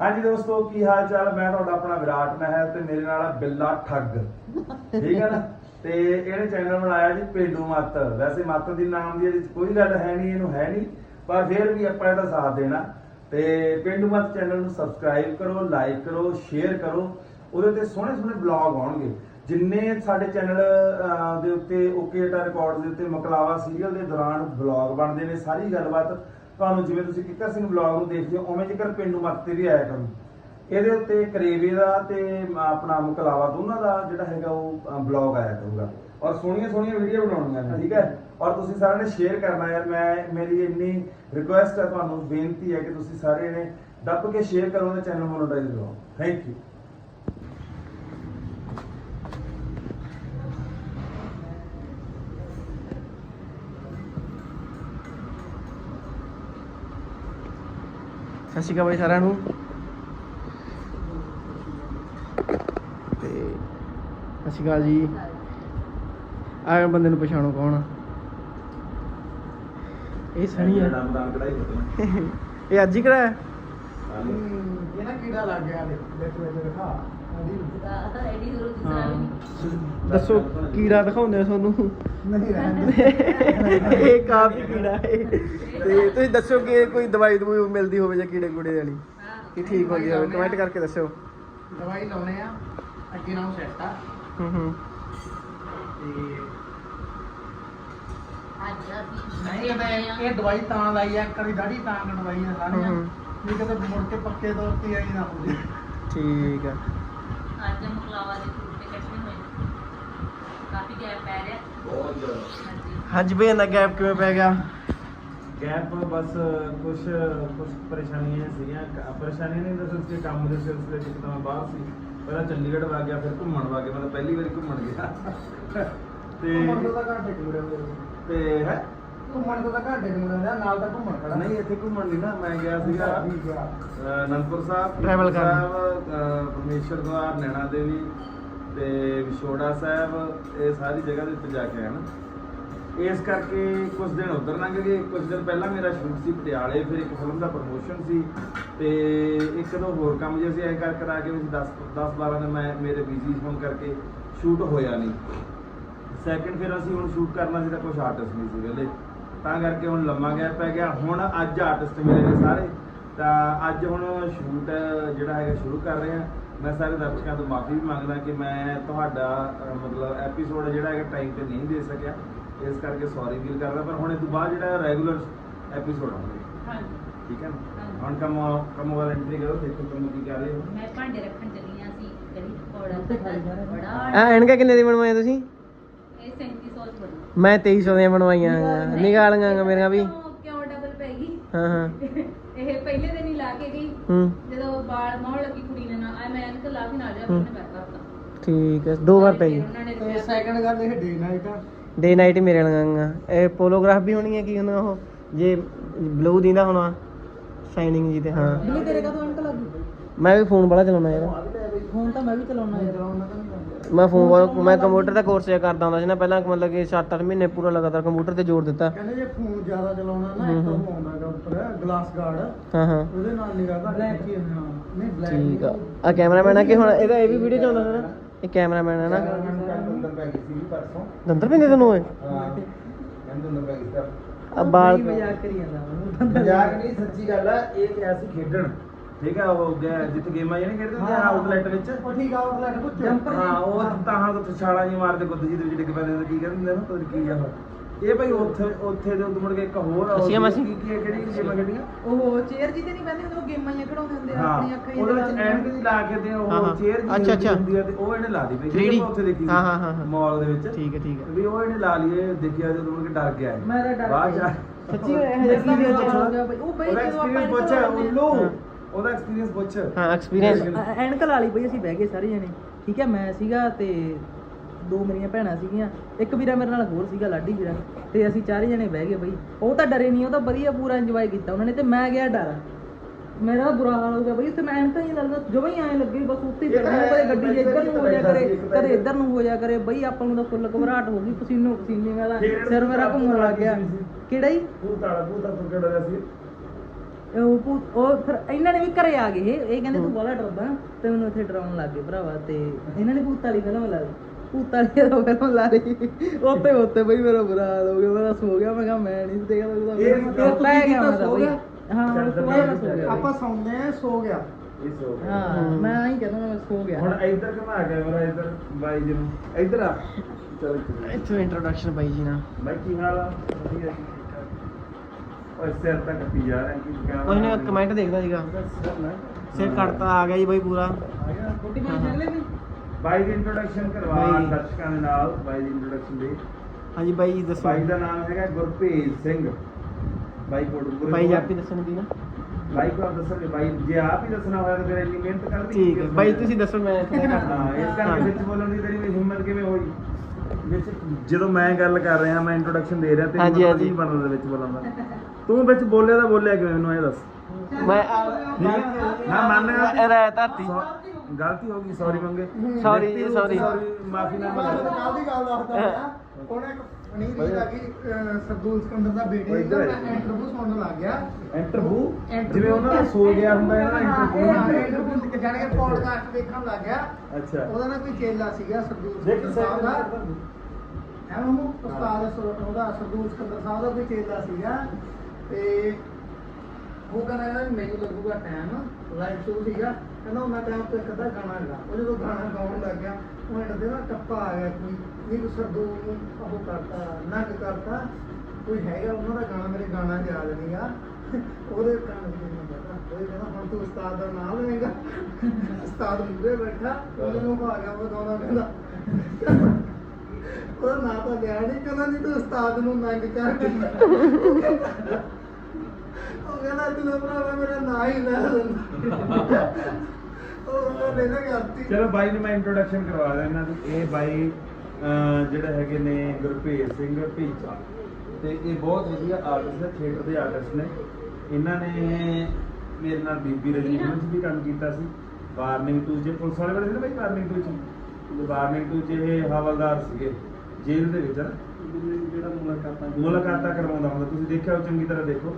ਹਾਂਜੀ ਦੋਸਤੋ, ਕੀ ਹਾਲ ਚਾਲ ਮੈਂ ਤੁਹਾਡਾ ਆਪਣਾ ਵਿਰਾਟ ਮਹਿਲ ਤੇ ਮੇਰੇ ਨਾਲ ਆ ਬਿੱਲਾ ਠੱਗ। ਠੀਕ ਹੈ ਨਾ? ਤੇ ਇਹਨੇ ਚੈਨਲ ਬਣਾਇਆ ਜੀ ਪਿੰਡੂ ਮੱਤ। ਵੈਸੇ ਮੱਤ ਦੀ ਨਾਮ ਦੀ ਇਹਦੇ ਕੋਈ ਗੱਲ ਹੈ ਨਹੀਂ, ਇਹਨੂੰ ਹੈ ਨਹੀਂ, ਪਰ ਫਿਰ ਵੀ ਆਪਾਂ ਇਹਦਾ ਸਾਥ ਦੇਣਾ। ਤੇ ਪਿੰਡੂ ਮੱਤ ਚੈਨਲ ਨੂੰ ਸਬਸਕ੍ਰਾਈਬ ਕਰੋ, ਲਾਈਕ ਕਰੋ, ਸ਼ੇਅਰ ਕਰੋ। ਉਹਦੇ ਤੇ ਸੋਹਣੇ ਸੋਹਣੇ ਬਲੌਗ ਆਉਣਗੇ। ਜਿੰਨੇ ਸਾਡੇ ਚੈਨਲ ਦੇ ਉੱਤੇ ਓਕੇ ਟਾ ਰਿਕਾਰਡ ਦੇ ਉੱਤੇ ਮਕਲਾਵਾ ਸੀਰੀਅਲ ਦੇ ਦੌਰਾਨ ਬਲੌਗ ਬਣਦੇ ਨੇ, ਸਾਰੀ ਗੱਲਬਾਤ ਤੁਹਾਨੂੰ ਜਿਵੇਂ ਤੁਸੀਂ ਕਿੱਕਰ ਸਿੰਘ ਬਲੌਗ ਨੂੰ ਦੇਖਦੇ ਹੋ, ਉਵੇਂ ਜੇਕਰ ਪਿੰਡੂ ਮੱਤ ਤੇ ਵੀ ਆਇਆ ਕਰੋ। ਇਹਦੇ ਉੱਤੇ ਕਰੇਵੇ ਦਾ ਤੇ ਆਪਣਾ ਮੁਕਲਾਵਾ ਦੋਨਾਂ ਦਾ ਜਿਹੜਾ ਹੈਗਾ ਉਹ ਬਲੌਗ ਆਇਆ ਕਰੂਗਾ। ਔਰ ਸੋਹਣੀਆਂ ਸੋਹਣੀਆਂ ਵੀਡੀਓ ਬਣਾਉਣੀਆਂ ਨੇ, ਠੀਕ ਹੈ? ਔਰ ਤੁਸੀਂ ਸਾਰਿਆਂ ਨੇ ਸ਼ੇਅਰ ਕਰਨਾ ਯਾਰ, ਮੈਂ, ਮੇਰੀ ਇੰਨੀ ਰਿਕੁਐਸਟ ਹੈ, ਤੁਹਾਨੂੰ ਬੇਨਤੀ ਹੈ ਕਿ ਤੁਸੀਂ ਸਾਰੇ ਨੇ ਦੱਬ ਕੇ ਸ਼ੇਅਰ ਕਰੋ ਤੇ ਚੈਨਲ ਮੋਨੋਟਾਈਜ਼ ਕਰੋ। ਥੈਂਕ ਯੂ ਸਤਿ ਸ਼੍ਰੀ ਅਕਾਲ ਬਾਈ ਸਾਰਿਆਂ ਨੂੰ। ਤੇ ਸਤਿ ਸ਼੍ਰੀ ਅਕਾਲ ਜੀ। ਆਹ ਬੰਦੇ ਨੂੰ ਪਛਾਣੋ ਕੌਣ ਆ? ਇਹ ਸਣੀ ਆ। ਇਹ ਅੱਜ ਹੀ ਕਰਾਇਆ? ਇਹ ਨਾ ਕੀੜਾ ਲੱਗ ਗਿਆ ਦੇਖੋ ਇਹ ਦਿਖਾ ਦੱਸੋ ਕੀੜਾ ਦਿਖਾਉਂਦੇ ਆ ਤੁਹਾਨੂੰ? ਨਹੀਂ ਰਹਿੰਦੇ ਇਹ ਕਾਫੀ ਕੀੜਾ ਹੈ। ਤੇ ਤੁਸੀਂ ਦੱਸੋ ਕਿ ਕੋਈ ਦਵਾਈ ਦਵਾਈ ਮਿਲਦੀ ਹੋਵੇ ਜਾਂ ਕੀੜੇ ਕੂੜੇ ਵਾਲੀ? ਕਿ ਠੀਕ ਹੋ ਗਈ ਹੋਵੇ ਕਮੈਂਟ ਕਰਕੇ ਦੱਸੋ। ਦਵਾਈ ਲਾਉਣੇ ਆ। ਅੱਗੇ ਨਾਲੋਂ ਸੈੱਟ ਆ। ਹੂੰ ਹੂੰ। ਨਹੀਂ ਇਹ ਇਹ ਦਵਾਈ ਤਾਂ ਲਾਈ ਆ। ਕਦੀ ਦਾੜੀ ਤਾਂ ਕਟਵਾਈ ਆ ਸਾਰੀਆਂ। ਨਹੀਂ ਕਦੇ ਮੁੜ ਕੇ ਪੱਕੇ ਤੌਰ ਤੇ ਆਈ ਨਾ ਹੋ ਜੇ ਠੀਕ ਆ। ਅੱਜ ਮਕਲਾਵਾ ਦੇ ਟੁੱਟੇ ਕੱਟੇ ਹੋਏ। ਕਾਫੀ ਗੈਪ ਪੈ ਰਿਹਾ। ਬਹੁਤ ਜ਼ਿਆਦਾ ਹਾਂਜੀ ਬਈ ਇੰਨਾ ਗੈਪ ਕਿਵੇਂ ਪੈ ਗਿਆ? ਗੈਪ ਬਸ ਕੁਝ ਕੁਝ ਪਰੇਸ਼ਾਨੀਆਂ ਸੀਗੀਆਂ। ਕ- ਪਰੇਸ਼ਾਨੀਆਂ ਨਹੀਂ ਦੱਸ ਕਿ ਕੰਮ ਦੇ ਸਿਲਸਿਲੇ ਚ ਇੱਕ ਤਾਂ ਮੈਂ ਬਾਹਰ ਸੀ। ਪਹਿਲਾਂ ਚੰਡੀਗੜ੍ਹ ਵਾ ਗਿਆ ਫਿਰ ਘੁੰਮਣ ਵਾ ਗਿਆ। ਮੈਂ ਤਾਂ ਪਹਿਲੀ ਵਾਰੀ ਘੁੰਮਣ ਗਿਆ। ਘੁੰਮਣ ਤੋਂ ਤੇ ਤਾਂ ਘਾਟੇ ਕਿਉਂ ਰਹੇ ਤੇ ਹੈ? ਘੁੰਮਣ ਤੋਂ ਤਾਂ ਘਾਟੇ ਕਿਉਂ ਰਹੇ ਨਾਲ ਤਾਂ ਘੁੰਮਣ ਖੜਾ। ਨਹੀਂ ਇੱਥੇ ਘੁੰਮਣ ਨਹੀਂ ਨਾ। ਮੈਂ ਗਿਆ ਸੀਗਾ ਠੀਕ ਆ ਅਹ ਅਨੰਦਪੁਰ ਸਾਹਿਬ Travel ਕਰਨ। ਸਾਹਿਬ ਪਰਮੇਸ਼ਰ ਦਵਾਰ ਨੈਣਾ ਦੇਵੀ। ਤੇ ਵਿਛੋੜਾ ਸਾਹਿਬ, ਇਹ ਸਾਰੀ ਜਗ੍ਹਾ ਦੇ ਉੱਤੇ ਜਾ ਕੇ ਆਇਆ ਨਾ। ਇਸ ਕਰਕੇ ਕੁਝ ਦਿਨ ਉਧਰ ਲੰਘ ਗਏ ਕੁਝ ਦਿਨ ਪਹਿਲਾਂ ਮੇਰਾ ਸ਼ੂਟ ਸੀ ਪਟਿਆਲੇ, ਫਿਰ ਇੱਕ ਫਿਲਮ ਦਾ ਪ੍ਰਮੋਸ਼ਨ ਸੀ ਤੇ ਇੱਕ ਦੋ ਹੋਰ ਕੰਮ ਜੇ ਅਸੀਂ ਐ ਕਰ ਕਰਾ ਕੇ ਵੀ 10 10 12 ਦਿਨ ਮੈਂ ਮੇਰੇ ਬਿਜ਼ੀ ਹੋਣ ਕਰਕੇ ਸ਼ੂਟ ਹੋਇਆ ਨਹੀਂ। ਸੈਕਿੰਡ ਫਿਰ ਅਸੀਂ ਹੁਣ ਸ਼ੂਟ ਕਰਨਾ ਸੀ ਤਾਂ ਕੁਝ ਆਰਟਿਸਟ ਨਹੀਂ ਸੀ ਵੇਲੇ ਤਾਂ ਕਰਕੇ ਹੁਣ ਲੰਮਾ ਗੈਪ ਪੈ ਗਿਆ। ਹੁਣ ਅੱਜ ਆਰਟਿਸਟ ਮਿਲੇ ਨੇ ਸਾਰੇ। ਤਾਂ ਅੱਜ ਹੁਣ ਸ਼ੂਟ ਜਿਹੜਾ ਹੈਗਾ ਸ਼ੁਰੂ ਕਰ ਰਹੇ ਹਾਂ। ਮੈਂ ਸਾਰੇ ਦਰਸ਼ਕਾਂ ਤੋਂ ਮਾਫੀ ਵੀ ਮੰਗਦਾ ਕਿ ਮੈਂ ਤੁਹਾਡਾ ਮਤਲਬ ਐਪੀਸੋਡ ਜਿਹੜਾ ਹੈਗਾ ਟਾਈਮ ਤੇ ਨਹੀਂ ਦੇ ਸਕਿਆ। ਇਸ ਕਰਕੇ ਸੌਰੀ ਫੀਲ ਕਰਦਾ ਪਰ ਹੁਣ ਇਹ ਤੋਂ ਬਾਅਦ ਜਿਹੜਾ ਰੈਗੂਲਰ ਐਪੀਸੋਡ ਆਉਣਗੇ। ਹਾਂਜੀ। ਠੀਕ ਹੈ ਨਾ? ਹਾਂਜੀ। ਹੁਣ ਕੰਮ ਕੰਮ ਵਾਲਾ ਐਂਟਰੀ ਕਰੋ ਦੇਖੋ ਕੰਮ ਕੀ ਕਰ ਰਹੇ ਹੋ। ਮੈਂ ਭਾਂਡੇ ਰੱਖਣ ਚੱਲੀ ਆ ਸੀ ਗਲੀ ਕੋੜਾ ਆ ਬੜਾ ਐਨਕਾਂ ਕਿੰਨੇ ਦੀ ਬਣਵਾਈਆਂ ਤੁਸੀਂ? ਇਹ 3700 ਚ ਬਣੀ। ਮੈਂ 2300 ਦੀਆਂ ਬਣਵਾਈਆਂ। ਗਾਂਗਾ ਮੇਰੀਆਂ ਵੀ। ਕਿਉਂ- ਕਿਉਂ ਡਬਲ ਪੈ ਗਈ? ਹਾਂ ਹਾਂ। ਇਹ ਪਹਿਲੇ ਦਿਨ ਹੀ ਲਾ ਕੇ ਗਈ। ਹੂੰ। ਜਦੋਂ ਬਾਲ ਮੌਣ ਲੱਗੀ ਕੁੜੀ ਨੇ ਨਾ ਆ ਮੈਂ ਇਹਨੂੰ ਤਾਂ ਲਾ ਕੇ ਨਾਲ ਜਾ ਹੂੰ। ਉਹਨੇ ਬੈਠ ਕਰਤਾ ਠੀਕ ਹੈ ਦੋ ਵਾਰ ਪੈ ਗਈ। ਉਹਨਾਂ ਨੇ ਤੇ ਰੁਪਿਆ- ਸੈਕੰਡ ਗੱਲ ਇਹ ਡੇ ਨਾਈਟ ਆ। ਡੇ ਨਾਈਟ ਹੀ ਮੇਰੇ ਲਗਾਂਗਾ ਇਹ ਪੋਲੋਗ੍ਰਾਫ ਵੀ ਹੋਣੀ ਹੈ ਕੀ ਹੁੰਦਾ ਉਹ ਜੇ ਬਲੂ ਦਿੰਦਾ ਹੋਣਾ ਸ਼ਾਈਨਿੰਗ ਜੀ ਤੇ ਹਾਂ। ਨਹੀਂ ਤੇਰੇ ਕਦੋਂ ਅੰਕ ਲੱਗੀ ਮੈਂ ਵੀ ਫੋਨ ਬੜਾ ਚਲਾਉਣਾ ਯਾਰ। ਫੋਨ ਤਾਂ ਮੈਂ ਵੀ ਚਲਾਉਣਾ ਹੈ ਚਲਾਉਣਾ ਤਾਂ ਨਹੀਂ ਕਰਦਾ ਮੈਂ ਫੋਨ ਮੈਂ ਕੰਪਿਊਟਰ ਦਾ ਕੋਰਸ ਕਰਦਾ ਹੁੰਦਾ ਸੀ ਨਾ ਪਹਿਲਾਂ ਮਤਲਬ ਕਿ 7-8 ਮਹੀਨੇ ਪੂਰਾ ਲਗਾਤਾਰ ਕੰਪਿਊਟਰ ਤੇ ਜ਼ੋਰ ਦਿੱਤਾ। ਕਹਿੰਦੇ ਜੇ ਫੋਨ ਜ਼ਿਆਦਾ ਚਲਾਉਣਾ ਨਾ ਇੱਕ। ਉਹ ਆਉਂਦਾ ਗਾ ਉੱਪਰ ਗਲਾਸ ਗਾਰਡ ਹਾਂ ਹਾਂ। ਉਹਦੇ ਨਾਲ ਨਿਗਾਹ ਘੱਟ ਬਲੈਕ ਨਹੀਂ ਬਲੈਕ ਠੀਕ ਆ। ਆ ਕੈਮਰਾਮੈਨ ਆ ਕਿ ਹੁਣ ਇਹਦਾ ਇਹ ਵੀ ਵੀਡੀਓ ਚ ਆਉਂਦਾ ਹੈ ਨਾ ਇਹ ਕੈਮਰਾਮੈਨ ਹੈ ਨਾ। ਅੰਦਰ ਪੈ ਗਈ ਸੀ ਪਰਸੋਂ। ਦੰਦਰ ਪਿੰਦੇ ਤੈਨੂੰ ਓਏ? ਹਾਂ ਕਹਿੰਦੇ ਅੰਦਰ ਪੈ ਗਈ ਸੀ। ਆ ਬਾਲ ਮਜ਼ਾਕ ਕਰੀ ਜਾਂਦਾ। ਮਜ਼ਾਕ ਨਹੀਂ ਸੱਚੀ ਗੱਲ ਆ ਇਹ ਕਿਹਾ ਸੀ ਖੇਡਣ? ਠੀਕ ਆ ਉਹ ਗਿਆ ਜਿੱਥੇ ਗੇਮਾਂ ਜਿਹੜੇ ਖੇਡਦੇ ਹੁੰਦੇ ਆ ਆਊਟਲੈਟ ਵਿੱਚ ਉਹ ਠੀਕ ਆ ਆਊਟਲੈਟ ਪੁੱਛ ਜੰਪਰ ਹਾਂ ਉਹ ਤਾਹਾਂ ਤੋਂ ਛਾਲਾਂ ਜੀ ਮਾਰਦੇ ਗੁੱਦ ਜੀ ਦੇ ਵਿੱਚ ਡਿੱਗ ਪੈਂਦੇ ਹੁੰਦੇ ਕੀ ਕਹਿੰਦੇ ਹੁੰਦੇ ਨਾ ਪਤਾ ਕੀ ਆ ਉਹ। ਇਹ ਭਾਈ ਉੱਥੇ ਉੱਥੇ ਦੇ ਉੱਤੇ ਮੁੜ ਕੇ ਇੱਕ ਹੋਰ ਆ ਉਹ ਅਸੀਂ? ਕੀ ਕਿਹੜੀ ਗੇਮਾਂ ਖੇਡੀਆਂ ਉਹ ਚੇਅਰ ਜੀ ਤੇ ਨਹੀਂ ਬੈਠੇ ਹੁੰਦੇ ਉਹ ਗੇਮਾਂ ਜਿਹੀਆਂ ਖੜਾਉਂਦੇ ਹੁੰਦੇ ਆ ਹਾਂ ਆਪਣੀਆਂ ਅੱਖਾਂ ਉਹਦੇ ਵਿੱਚ ਐਨਕ ਦੀ ਲਾ ਕੇ ਤੇ ਹਾਂ, ਉਹ ਹਾਂ। ਚੇਅਰ ਜੀ ਅੱਛਾ, ਅੱਛਾ। ਹੁੰਦੀ ਆ ਤੇ ਉਹ ਇਹਨੇ ਲਾ ਦੀ ਪਈ 3D? ਮੈਂ ਉੱਥੇ ਦੇਖੀ ਹਾਂ, ਹਾਂ, ਹਾਂ, ਹਾਂ। ਮਾਲ ਦੇ ਵਿੱਚ ਠੀਕ ਹੈ ਠੀਕ ਹੈ ਵੀ ਉਹ ਇਹਨੇ ਲਾ ਲਈਏ ਦੇਖਿਆ ਜਦੋਂ ਮੁੜ ਕੇ ਡਰ ਗਿਆ ਇਹ। ਮੈਂ ਤਾਂ ਡਰ ਬਾਅਦ ਗਿਆ। ਜਾ ਸੱਚੀ ਇਹ ਜਿਹਾ ਕੀ ਐਕਸਪੀਰੀਅੰਸ ਹੋ ਪੁੱਛੋ ਗਿਆ ਬਈ ਉਹ ਬਈ ਜਦੋਂ ਆਪਾਂ ਇਹਨੂੰ ਉਹਨੂੰ ਹਾਂ। ਉਹਦਾ ਐਕਸਪੀਰੀਅੰਸ ਪੁੱਛ। ਹਾਂ ਐਕਸਪੀਰੀਅੰਸ ਐਨਕ ਲਾ ਲਈ ਬਈ ਅਸੀਂ ਬਹਿ ਗਏ ਸਾਰੇ ਜਣੇ। ਠੀਕ ਹੈ ਮੈਂ ਸੀਗਾ ਤੇ ਦੋ ਮੇਰੀਆਂ ਭੈਣਾਂ ਸੀਗੀਆਂ। ਇੱਕ ਵੀਰਾ ਮੇਰੇ ਨਾਲ ਹੋਰ ਸੀਗਾ ਲਾਡੀ ਵੀਰਾ। ਤੇ ਅਸੀਂ ਚਾਰੇ ਜਣੇ ਬਹਿ ਗਏ ਬਈ। ਉਹ ਤਾਂ ਡਰੇ ਨਹੀਂ ਉਹ ਤਾਂ ਵਧੀਆ ਪੂਰਾ ਇੰਜੋਏ ਕੀਤਾ ਉਹਨਾਂ ਨੇ ਤੇ ਮੈਂ ਗਿਆ ਡਰ। ਮੇਰਾ ਤਾਂ ਬੁਰਾ ਹਾਲ ਹੋ ਗਿਆ ਬਈ ਉੱਥੇ ਮੈਂ ਐਨਕਾਂ ਹੀ ਲੱਗਦਾ ਜਮਾਂ ਹੀ ਐਂ ਲੱਗੇ ਬਸ ਉੱਤੇ ਤਾਂ ਕਦੇ ਹੈ, ਗੱਡੀ 'ਚ ਇੱਧਰ ਨੂੰ ਹੋ ਜਾ ਕਰੇ ਤਾਂ ਕਦੇ ਇੱਧਰ ਨੂੰ ਹੋ ਜਾ ਕਰੇ। ਬਈ ਆਪਾਂ ਨੂੰ ਤਾਂ ਫੁੱਲ ਘਬਰਾਹਟ ਹੋ ਗਈ ਪਸੀਨੋ ਪਸੀਨੇ ਵਾਲਾ ਸਿਰ ਮੇਰਾ ਤੂੰ ਘੁੰਮਣ ਲੱਗ ਗਿਆ। ਕਿਹੜਾ ਹੀ ਤੂੰ ਤਾਲਾ ਤੂੰ ਤਾਂ ਤੁਰ ਕੇ ਡਰਿਆ ਸੀ? ਉਹ ਭੂਤ- ਉਹ ਫਿਰ ਇਹਨਾਂ ਨੇ ਵੀ ਘਰੇ ਆ ਗਏ। ਇਹ ਇਹ ਕਹਿੰਦੇ ਤੂੰ ਬਾਲਾ ਡਰਦਾ ਤੇ ਮੈਨੂੰ ਇੱਥੇ ਡਰਾਉਣ ਲੱਗ ਗਏ ਭਰਾਵਾ ਤੇ ਇਹਨਾਂ ਨੇ ਭੂਤ ਵਾਲੀ ਫਿਲਮ ਲਾ ਲਈ। ਭੂਤ ਵਾਲੀ ਉਹ ਫਿਲਮ ਲਾ ਲਈ। ਉੱਤੇ ਉੱਤੇ ਬਈ ਮੇਰਾ ਬੁਰਾ ਹਾਲ ਹੋ ਗਿਆ ਮੈਂ ਸੋ ਗਿਆ। ਮੈਂ ਕਿਹਾ ਮੈਂ ਨਹੀਂ ਦੇਖਦਾ ਇਹ ਕੀਤਾ ਮੈਂ ਤਾਂ ਸੋ ਗਿਆ? ਹਾਂ ਮੈਂ ਸੋ ਤਾਂ ਗਿਆ ਮੈਂ ਸੋ ਗਿਆ ਆਪਾਂ ਸੌਂਦੇ ਆ ਸੋ ਗਿਆ। ਇਹ ਸੋ ਗਿਆ। ਹਾਂ ਮੈਂ ਆਈ ਕਹਿੰਦਾ ਮੈਂ ਸੋ ਗਿਆ। ਹੁਣ ਇੱਧਰ ਘੁਮਾ ਕੈਮਰਾ ਇੱਧਰ ਬਾਈ ਜੀ ਨੂੰ। ਇੱਧਰ ਆ। ਚਲ ਇੱਥੋਂ ਇੰਟਰੋਡਕਸ਼ਨ ਬਾਈ ਜੀ ਨਾਲ। ਬਾਈ ਕੀ ਹਾਲ ਆ? ਵਧੀਆ ਜੀ। ਠੀਕ ਠਾਕ ਓਏ ਸਿਰ ਤੱਕ ਪੀ ਜਾ ਰਹੇ ਕੀ ਕੈਮਰਾ ਕੁਝ ਨੇ ਕਮੈਂਟ ਦੇਖਦਾ ਸੀਗਾ। ਸਿਰ ਕੱਟਤਾ ਆ ਗਿਆ ਜੀ ਬਾਈ ਪੂਰਾ। ਬਾਈ ਦੀ ਇੰਟਰੋਡਕਸ਼ਨ ਕਰਵਾ ਬਾਈ। ਦਰਸ਼ਕਾਂ ਦੇ ਨਾਲ ਬਾਈ ਦੀ ਇੰਟਰੋਡਕਸ਼ਨ ਦੇ। ਹਾਂਜੀ ਬਾਈ ਜੀ ਦੱਸੋ। ਬਾਈ ਦਾ ਨਾਮ ਹੈਗਾ ਗੁਰਭੇਜ ਸਿੰਘ। ਬਾਈ ਕੋਟਪੁਰੇ ਬਾਈ ਜੀ ਤੋਂ ਆ। ਆਪੀ ਦੱਸਣ ਦੀ ਨਾ। ਬਾਈ ਕੋ ਦੱਸੋਗੇ ਬਾਈ ਜੇ ਆਪ ਹੀ ਦੱਸਣਾ ਹੋਇਆ ਤਾਂ ਫਿਰ ਇੰਨੀ ਮਿਹਨਤ ਕਰਦੀ ਠੀਕ ਹੈ। ਬਾਈ ਤੁਸੀਂ ਦੱਸੋ ਮੈਂ ਥੋੜਾ ਹਾਂ ਇਸ ਕਰਕੇ। ਵਿੱਚ ਬੋਲਣ ਦੀ ਤੇਰੀ ਵੀ ਹਿੰਮਤ ਕਿਵੇਂ ਹੋਈ? ਵਿੱਚ ਜਦੋਂ ਮੈਂ ਗੱਲ ਕਰ ਰਿਹਾ ਮੈਂ ਇੰਟਰੋਡਕਸ਼ਨ ਦੇ ਰਿਹਾ ਤੇ ਹਾਂਜੀ, ਹਾਂਜੀ। ਬਣਨ ਦੇ ਵਿੱਚ ਬੋਲਣ ਦਾ? ਤੂੰ ਵਿੱਚ ਬੋਲਿਆ ਤਾਂ ਬੋਲਿਆ ਕਿਵੇਂ ਮੈਨੂੰ ਇਹ ਦੱਸ। ਮੈਂ ਮੈਂ ਮੰਨ ਗਿਆ। ਰਹਿ ਧਰਤੀ ਸੌ- ਗਲਤੀ ਹੋ ਗਈ ਸੌਰੀ ਮੰਗੇ। Sorry ਜੀ, sorry। ਮਾਫੀ ਨਾ ਕੱਲ ਮੰਗ ਦੀ ਗੱਲ ਦੱਸਦਾ ਹਾਂ ਉਹਨੇ ਇੱਕ ਪਨੀਰ ਦੀ ਲੱਗੀ ਸਰਦੂਲ ਸਿਕੰਦਰ ਦਾ ਉਹ ਬੇਟੇ ਇੱਧਰ ਦਾ ਹੈ। ਇੰਟਰਵਿਊ ਸੁਣਨ ਲੱਗ ਗਿਆ। Interview Interview। ਜਿਵੇਂ ਉਹਨਾਂ ਦਾ ਸੋ ਗਿਆ ਹੁੰਦਾ ਹੈ ਨਾ ਇੰਟਰਵਿਊ ਇੰਟਰਵਿਊ ਜਾਣ ਕੇ ਪੋਡਕਾਸਟ ਦੇਖਣ ਲੱਗ ਗਿਆ। ਅੱਛਾ। ਉਹਦਾ ਨਾ ਕੋਈ ਚੇਲਾ ਸੀਗਾ ਸਰਦੂਲ ਦੇਖ ਸਿਕੰਦਰ ਸਾਹਿਬ ਦਾ। ਹੈ। ਉਹ ਉਸਤਾਦ ਸਰਦੂਲ ਸਿਕੰਦਰ ਸਾਹਿਬ ਦਾ ਕੋਈ ਚੇਲਾ ਸੀਗਾ। ਤੇ ਉਹ ਕਹਿੰਦਾ ਯਾਰ ਮੈਨੂੰ ਲੱਗੂਗਾ ਟਾਈਮ ਲਾਈਵ ਸ਼ੋਅ ਸੀਗਾ। ਕਹਿੰਦਾ ਉਹਨਾਂ ਟਾਈਮ ਤੇ ਇੱਕ ਗਾਣਾ ਹੈਗਾ। ਉਹ ਜਦੋਂ ਗਾਣਾ ਗਾਉਣ ਲੱਗ ਗਿਆ ਉਹਨੇ ਡਰਦੇ ਨਾ, ਟੱਪਾ ਆ ਗਿਆ ਕੋਈ। ਵੀ ਕੋਈ ਨੂੰ ਉਹ ਕਰਤਾ ਨੱਕ ਕਰਤਾ। ਕੋਈ ਹੈਗਾ ਉਹਨਾਂ ਦਾ ਗਾਣਾ, ਮੇਰੇ ਗਾਣਾ ਯਾਦ ਨਹੀਂਗਾ ਉਹਦੇ ਕੰਨ ਵਿੱਚ ਨਹੀਂ ਪਤਾ ਉਹ ਕਹਿੰਦਾ, ਹੁਣ ਤੂੰ ਉਸਤਾਦ ਦਾ ਨਾਮ ਲਵੇਂਗਾ ਉਸਤਾਦ ਮੂਹਰੇ ਬੈਠਾ। ਉਹਦੇ ਨੂੰ ਆ ਗਿਆ ਉਹ ਗਾਉਣਾ ਕਹਿੰਦਾ, ਉਹਦਾ ਨਾਂ ਤਾਂ ਲਿਆ ਨਹੀਂ ਕਹਿੰਦਾ, ਨਹੀਂ ਤੂੰ ਉਸਤਾਦ ਨੂੰ ਨੰਗ ਕਰ। ਉਹ ਕਹਿੰਦਾ ਤੂੰ ਭਰਾਵਾ ਮੇਰਾ ਨਾਂ ਹੀ ਲੈ ਲੈਂਦਾ। ਉਹ ਉਹਨੇ ਨਾ ਕਰਤੀ। ਚਲੋ ਬਾਈ ਨੂੰ ਮੈਂ ਇੰਟਰੋਡਕਸ਼ਨ ਕਰਵਾ ਦਿਆਂ ਇਹਨਾਂ ਦੀ ਇਹ ਬਾਈ ਜਿਹੜੇ ਹੈਗੇ ਨੇ ਗੁਰਭੇਜ ਸਿੰਘ ਢੀਚਾ ਤੇ ਇਹ ਬਹੁਤ ਵਧੀਆ ਆਰਟਿਸਟ ਹੈ ਥੀਏਟਰ ਦੇ ਆਰਟਿਸਟ ਨੇ। ਇਹਨਾਂ ਨੇ ਮੇਰੇ ਨਾਲ ਬੀਬੀ ਰਜਨੀ ਫਿਲਮ 'ਚ ਵੀ ਕੰਮ ਕੀਤਾ ਸੀ। ਵਾਰਨਿੰਗ ਟੂ ਜੇ ਪੁਲਿਸ ਵਾਲੇ ਬਣੇ ਸੀ ਨਾ ਬਾਈ ਵਾਰਨਿੰਗ ਟੂ 'ਚ ਵਾਰਨਿੰਗ ਟੂ ਇਹ ਹਵਲਦਾਰ ਸੀਗੇ ਜੇਲ੍ਹ ਦੇ ਵਿੱਚ ਨਾ। ਜਿਹੜਾ ਮੁਲਾਕਾਤਾਂ ਮੁਲਾਕਾਤਾਂ ਕਰਵਾਉਂਦਾ ਹੁੰਦਾ। ਤੁਸੀਂ ਦੇਖਿਆ ਉਹ ਚੰਗੀ ਤਰ੍ਹਾਂ ਦੇਖੋ।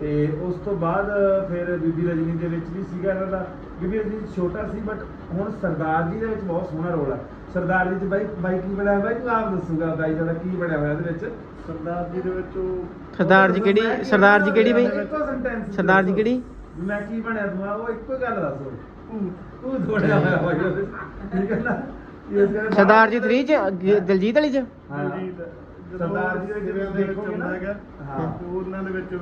ਤੇ ਉਸ ਤੋਂ ਬਾਅਦ ਫਿਰ ਬੀਬੀ ਰਜਨੀ ਦੇ ਵਿੱਚ ਵੀ ਸੀਗਾ ਇਹਨਾਂ ਦਾ। ਬੀਬੀ ਰਜਨੀ ਛੋਟਾ ਸੀ ਬਟ ਹੁਣ ਸਰਦਾਰ ਜੀ ਦੇ ਵਿੱਚ ਬਹੁਤ ਸੋਹਣਾ ਰੋਲ ਹੈ ਸਰਦਾਰ ਜੀ ਚ ਬਾਈ ਬਾਈ ਕੀ ਬਣਿਆ ਬਾਈ? ਤੂੰ ਆਪ ਦੱਸੂਗਾ ਬਾਈ ਦਾ ਕੀ ਬਣਿਆ ਹੋਇਆ ਇਹਦੇ ਵਿੱਚ। ਸਰਦਾਰ ਜੀ ਦੇ ਵਿੱਚ ਉਹ ਸਰਦਾਰ ਜੀ ਕਿਹੜੀ ਸਰਦਾਰ ਜੀ ਕਿਹੜੀ ਬਈ? ਸਰਦਾਰ ਜੀ ਦੱਸੋ। ਕਿਹੜੀ? ਮੈਂ ਕੀ ਬਣਿਆ ਤੂੰ ਆ ਉਹ ਇੱਕੋ ਹੀ ਗੱਲ ਦੱਸੋ ਤੂੰ ਤੂੰ ਥੋੜਿਆ ਹੋਇਆ ਬਾਈ। ਠੀਕ ਹੈ ਨਾ? ਸਰਦਾਰ ਜੀ 3 ਚ ਦਲਜੀਤ ਵਾਲੀ ਚ? ਹਾਂ। ਸਰਦਾਰ ਜੀ ਦੇ ਜਿਵੇਂ ਦੇ ਵਿੱਚ ਹੈਗਾ ਹਾਂ। ਉਹਨਾਂ ਦੇ ਵਿੱਚ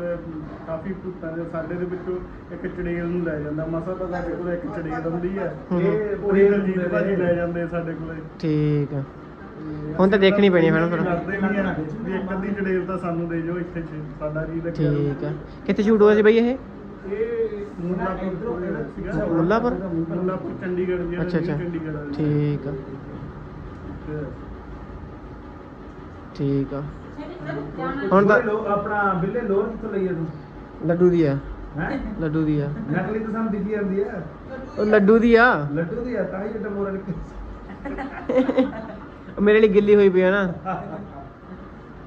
ਕਾਫੀ ਭੂਤਾਂ ਦੇ ਸਾਡੇ ਦੇ ਵਿੱਚੋਂ ਇੱਕ ਚੜੇਲ ਨੂੰ ਲੈ ਜਾਂਦਾ। ਮਸਾ ਤਾਂ ਸਾਡੇ ਕੋਲ ਇੱਕ ਚੜੇਲ ਹੁੰਦੀ ਹੈ। ਹੂੰ। ਇਹ ਉਹੀ ਦਲਜੀਤ ਭਾਜੀ ਲੈ ਜਾਂਦੇ ਸਾਡੇ ਕੋਲੇ। ਠੀਕ ਆ। ਹੁਣ ਤਾਂ ਦੇਖਣੀ ਪੈਣੀ ਹੈ ਫਿਲਮ ਫਿਰ ਵੀ ਇੱਕ ਅੱਧੀ ਚੜੇਲ ਤਾਂ ਸਾਨੂੰ ਦੇ ਜਾਓ ਇੱਥੇ ਸਾਡਾ ਜੀ ਲੱਗਿਆ। ਠੀਕ ਆ। ਕਿੱਥੇ ਸ਼ੂਟ ਹੋਇਆ ਸੀ ਬਈ ਇਹ? ਇਹ ਮੁੱਲਾਪੁਰ ਮੁੱਲਾਪੁਰ? ਚੰਡੀਗੜ੍ਹ ਜਿਹੜਾ ਅੱਛਾ। ਠੀਕ ਆ। ਠੀਕ ਆ। ਹੁਣ ਤਾਂ ਲੋ ਆਪਣਾ ਬਿੱਲੇ ਲੋਰ ਕਿੱਥੋਂ ਲਈ ਤੂੰ? ਲੱਡੂ ਦੀ ਆ। ਹੈ? ਲੱਡੂ ਦੀ ਆ। ਨਕਲੀ ਤਾਂ ਸਾਨੂੰ ਦਿਖੀ ਜਾਂਦੀ ਹੈ ਉਹ ਲੱਡੂ ਦੀ ਆ। ਲੱਡੂ ਦੀ ਆ ਤਾਂ ਹੀ ਏਡਾ ਮੋਰਾ ਨਿਕਲ ਉਹ ਮੇਰੇ ਲਈ ਗਿੱਲੀ ਹੋਈ ਪਈ ਆ ਨਾ।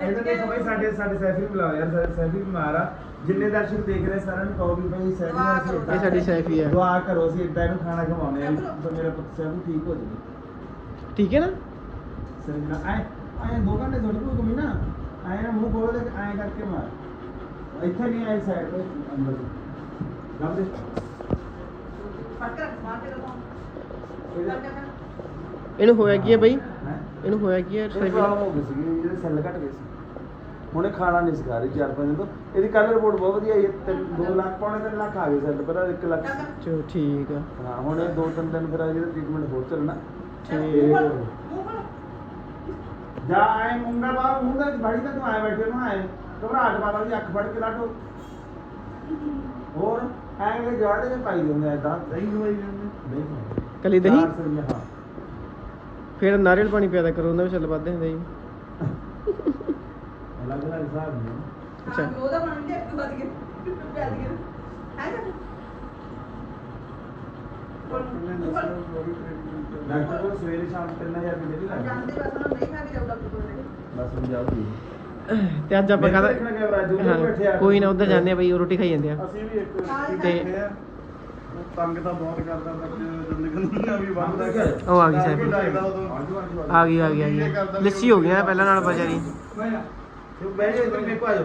ਇਹਦੇ ਦੇਖੋ ਬਈ ਸਾਡੇ ਸਾਡੇ ਸੈਫੀ ਨੂੰ ਬੁਲਾਓ ਯਾਰ ਸਾਡੇ ਸੈਫੀ ਬਿਮਾਰ ਆ। ਜਿੰਨੇ ਦਰਸ਼ਕ ਦੇਖ ਰਹੇ ਸਾਰਿਆਂ ਨੂੰ ਕਹੋ ਵੀ ਬਈ ਸੈਫੀ ਨਾਲ ਅਸੀਂ ਏਦਾਂ- ਇਹ ਸਾਡੀ ਸੈਫੀ ਆ। ਦੁਆ ਕਰੋ ਅਸੀਂ ਇਦਾਂ ਇਹਨੂੰ ਖਾਣਾ ਖਵਾਉਂਦੇ ਆ। ਤਾਂ ਮੇਰਾ ਪੁੱਤ ਸੈਫੀ ਠੀਕ ਹੋ ਜਾਵੇ। ਠੀਕ ਹੈ ਨਾ? ਨਾ ਆਏ ਆਏ ਦੋ ਘੰਟੇ ਥੋੜੀ ਕੋਈ ਕਮੀ ਨਾ। ਆਏ ਮੂੰਹ ਖੋਲ ਦੇ ਆਏ ਕਰਕੇ ਮਾਰ। ਇੱਥੇ ਨਹੀਂ ਆਏ ਸਾਈਡ ਤੋਂ ਅੰਦਰ ਲੱਭ ਦੇ। ਇਹਨੂੰ ਹੋਇਆ ਕੀ ਹੈ ਬਈ? ਇਹਨੂੰ ਹੋਇਆ ਕੀ ਹੈ? ਸੈਫੀ ਪ੍ਰੋਬਲਮ ਹੋ ਗਈ ਸੀ ਜਿਹਦੇ ਸੈੱਲ ਘਟ ਗਏ ਸੀ। ਹੁਣੇ ਖਾਣਾ ਨਹੀਂ ਸਿਖਾ ਰਹੀ ਚਾਰ ਪੰਜ ਦਿਨ ਤੋਂ। ਇਹਦੀ ਕੱਲ ਰਿਪੋਰਟ ਬਹੁਤ ਵਧੀਆ ਆਈ ਹੈ ਤੇ 2 ਲੱਖ ਪੌਣੇ 3 ਲੱਖ ਆ ਗਏ ਸੈੱਲ ਪਰ 1 ਲੱਖ ਚਲੋ। ਠੀਕ ਆ। ਹਾਂ ਹੁਣ ਇਹ ਦੋ ਤਿੰਨ ਦਿਨ ਫਿਰ ਆ ਜਿਹੜਾ ਟ੍ਰੀਟਮੈਂਟ ਹੋਰ ਚੱਲਣਾ। ਠੀਕ ਜਾ ਆਏ ਮੁੰਡਾ ਬਾਹਰ ਮੂੰਹ ਦੇ ਬਾੜੀ ਤੇ ਤੂੰ ਆਏ ਬੈਠੇ ਨੂੰ ਆਏ ਘਬਰਾਹਟ ਪਾ ਦੀ ਅੱਖ ਫੜ ਕੇ ਲਾਟੋ ਹੋਰ ਐਂ ਕਿ ਜੜ ਦੇ ਪਾਈ ਦਿੰਦੇ ਐਦਾਂ ਦਹੀਂ ਹੋਈ ਜਾਂਦੇ ਨਹੀਂ ਕਲੀ ਦਹੀਂ? ਚਾਰ ਸੌ ਹਾਂ। ਫਿਰ ਨਾਰੀਅਲ ਪਾਣੀ ਪਿਆਦਾ ਕਰੋ ਉਹਨਾਂ ਵਿੱਚ ਚੱਲ ਵੱਧਦੇ ਹੁੰਦੇ ਜੀ ਅਲੱਗ ਅਲੱਗ ਹਿਸਾਬ ਨੇ। ਅੱਛਾ। ਉਹਦਾ ਬਣ ਗਿਆ ਇੱਕ ਵੱਧ ਗਿਆ ਪਿਆਜ ਗਿਆ। ਹੈ? ਡਾਕਟਰ ਕੋਲ ਸਵੇਰੇ ਸ਼ਾਮ 3000 ਰੁਪਏ ਜਾਂਦੇ ਲੱਗਦੇ। ਬਸ ਉਹਨਾਂ ਨਹੀਂ ਖਾ ਕੇ ਜਾਊ ਡਾਕਟਰ ਕੋਲ ਬਸ ਹੁਣ ਜਾਓ ਜੀ ਤੇ ਅੱਜ ਆਪਾਂ ਕਹਦਾ ਦੇਖਣਾ ਕੋਈ ਨਾ ਉੱਧਰ ਜਾਂਦੇ ਆ ਬਈ ਉਹ ਰੋਟੀ ਖਾਈ ਜਾਂਦੇ ਆ। ਅਸੀਂ ਵੀ ਇੱਕ ਤੇ- ਤੰਗ ਤਾਂ ਬਹੁਤ ਕਰਦਾ ਬੱਚੇ ਜ਼ਿੰਦਗੀ ਵੀ ਬੰਦ ਹੈ ਉਹ ਆ ਗਈ ਉਦੋਂ ਆ ਗਈ ਆ ਗਈ ਆ ਗਈ। ਲੱਸੀ ਹੋ ਗਈ ਨਾ ਪਹਿਲਾਂ ਨਾਲ ਬਜਾਰੀ ਤੂੰ ਬਹਿ ਜਾ ਇੱਧਰ ਮੇਰੇ ਕੋ ਆ ਜਾ।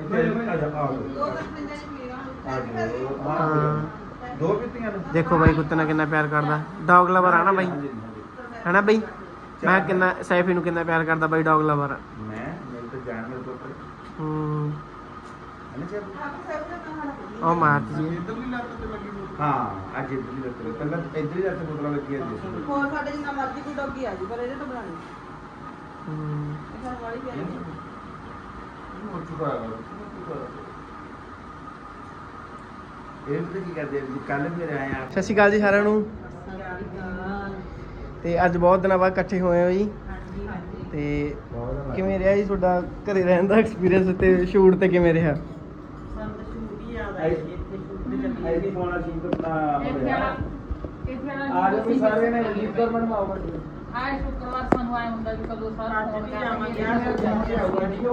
ਇੱਥੇ ਆ ਜਾ ਆ ਜਾਓ। ਆ ਜਾਓ। ਹਾਂ। ਦੋ ਪੀਤੀਆਂ ਨੇ? ਦੇਖੋ ਬਾਈ ਕੁੱਤੇ ਨਾਲ ਕਿੰਨਾ ਪਿਆਰ ਕਰਦਾ। ਡੌਗ ਲਵਰ ਆ ਨਾ ਬਾਈ? ਹੈਨਾ ਬਾਈ? ਮੈਂ ਕਿੰਨਾ ਸੈਫੀ ਨੂੰ ਕਿੰਨਾ ਪਿਆਰ ਕਰਦਾ ਬਾਈ ਡੌਗ ਲਵਰ ਮੈਂ? ਮੇਰੇ ਤੇ ਜਾਣ ਮੇਰੇ ਪੁੱਤਰ ਹੂੰ। ਹਨੇ ਜੀ ਉਹ ਮਾਰਤ ਜੀ ਇਧਰਲੀ ਲੱਤ ਤੇ ਲੱਗੀ ਹੋਈ। ਹਾਂ ਅੱਜ ਇੱਧਰ ਹੀ ਰੱਖ ਪਹਿਲਾਂ ਇੱਧਰ ਹੀ ਰੱਖ ਪੁੱਤਰਾ ਲੱਗੀ ਹੈ ਜੀ ਹੋਰ ਸਾਡੇ ਜਿੰਨਾ ਮਰਜ਼ੀ ਕੋਈ ਡੋਗੀ ਆ ਜੀ ਪਰ ਇਹਦੇ ਤੋਂ ਬਣਾਣੀ ਹੂੰ। ਇਹ ਘਰ ਵਾਲੀ ਪਿਆਰੀ ਹੈ। ਹੋ ਚੁੱਕਾ ਹੈ ਇਹ ਵੀ ਕੀ ਕਰਦੇ ਆ? ਕੱਲ ਮੇਰੇ ਆਏ ਆ। ਸਤਿ ਸ਼੍ਰੀ ਅਕਾਲ ਜੀ ਸਾਰਿਆਂ ਨੂੰ। ਤੇ ਅੱਜ ਬਹੁਤ ਦਿਨਾਂ ਬਾਅਦ ਇਕੱਠੇ ਹੋਏ ਹੋ ਜੀ। ਤੇ ਕਿਵੇਂ ਰਿਹਾ ਜੀ ਤੁਹਾਡਾ ਘਰੇ ਰਹਿਣ ਦਾ ਐਕਸਪੀਰੀਅੰਸ ਤੇ ਸ਼ੂਟ ਤੇ ਕਿਵੇਂ ਰਿਹਾ? ਤਾਂ ਆਈ ਜੀ ਇੱਥੇ ਸ਼ੂਟ ਤੇ ਚੱਲੇ ਆਈ ਫੋਨ ਆ ਜੀ ਆਪਣਾ ਇੱਥੇ ਵਾਲਾ ਇੱਥੇ ਵਾਲਾ ਆ ਜਾਓ ਵੀ ਸਾਰੇ ਨੇ ਲੀਡਰ ਬਣਵਾਓ ਬੱਚੇ ਆਏ ਸ਼ੁੱਕਰਵਾਰ ਸਾਨੂੰ ਆਏ ਹੁੰਦਾ ਵੀ ਕਦੋਂ ਸਾਰਾ ਅੱਜ ਵੀ ਕਰਾਂਗੇ ਜਾਵਾਂਗੇ, ਅੱਜ ਵੀ